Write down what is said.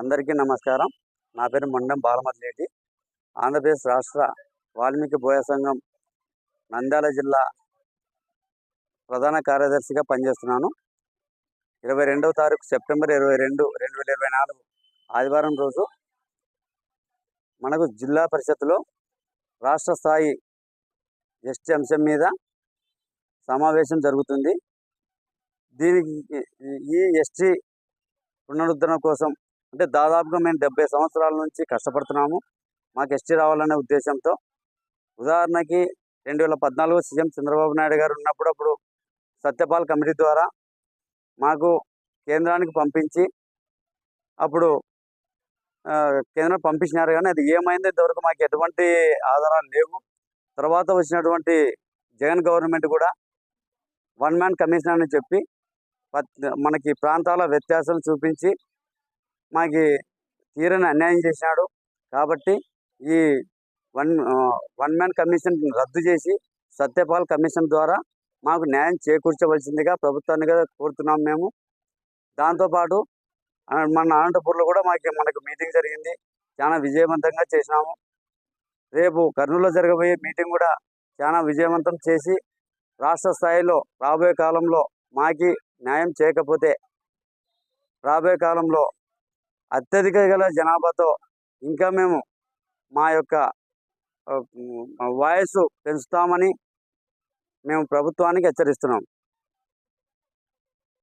అందరికీ నమస్కారం. నా పేరు మండం బాలమర్లేటి. ఆంధ్రప్రదేశ్ రాష్ట్ర వాల్మీకి బోయ సంఘం నంద్యాల జిల్లా ప్రధాన కార్యదర్శిగా పనిచేస్తున్నాను. ఇరవై రెండవ తారీఖు సెప్టెంబర్ ఇరవై రెండు రెండు వేల ఇరవై నాలుగు ఆదివారం రోజు మనకు జిల్లా పరిషత్లో రాష్ట్ర స్థాయి ఎస్టీ అంశం మీద సమావేశం జరుగుతుంది. దీనికి ఈ ఎస్టీ పునరుద్ధరణ కోసం అంటే దాదాపుగా మేము డెబ్బై సంవత్సరాల నుంచి కష్టపడుతున్నాము. మాకు ఎస్టీ రావాలనే ఉద్దేశంతో. ఉదాహరణకి రెండు వేల పద్నాలుగు సీఎం చంద్రబాబు నాయుడు గారు ఉన్నప్పుడు అప్పుడు సత్యపాల్ కమిటీ ద్వారా మాకు కేంద్రానికి పంపించి అప్పుడు కేంద్రం పంపించినారు కానీ అది ఏమైంది? ఇంతవరకు మాకు ఎటువంటి ఆధారాలు లేవు. తర్వాత వచ్చినటువంటి జగన్ గవర్నమెంట్ కూడా వన్ మ్యాన్ కమిషన్ అని చెప్పి మనకి ప్రాంతాల వ్యత్యాసం చూపించి మాకి తీరని అన్యాయం చేసినాడు. కాబట్టి ఈ వన్ వన్ మ్యాన్ కమిషన్ రద్దు చేసి సత్యపాల్ కమిషన్ ద్వారా మాకు న్యాయం చేకూర్చవలసిందిగా ప్రభుత్వాన్ని కోరుతున్నాం మేము. దాంతోపాటు మన అనంతపూర్లో కూడా మాకు మనకు మీటింగ్ జరిగింది. చాలా విజయవంతంగా చేసినాము. రేపు కర్నూలులో జరగబోయే మీటింగ్ కూడా చాలా విజయవంతం చేసి రాష్ట్ర స్థాయిలో రాబోయే కాలంలో మాకి న్యాయం చేయకపోతే రాబోయే కాలంలో అత్యధిక గల జనాభాతో ఇంకా మేము మా యొక్క వాయిస్ పెంచుతామని మేము ప్రభుత్వానికి హెచ్చరిస్తున్నాం.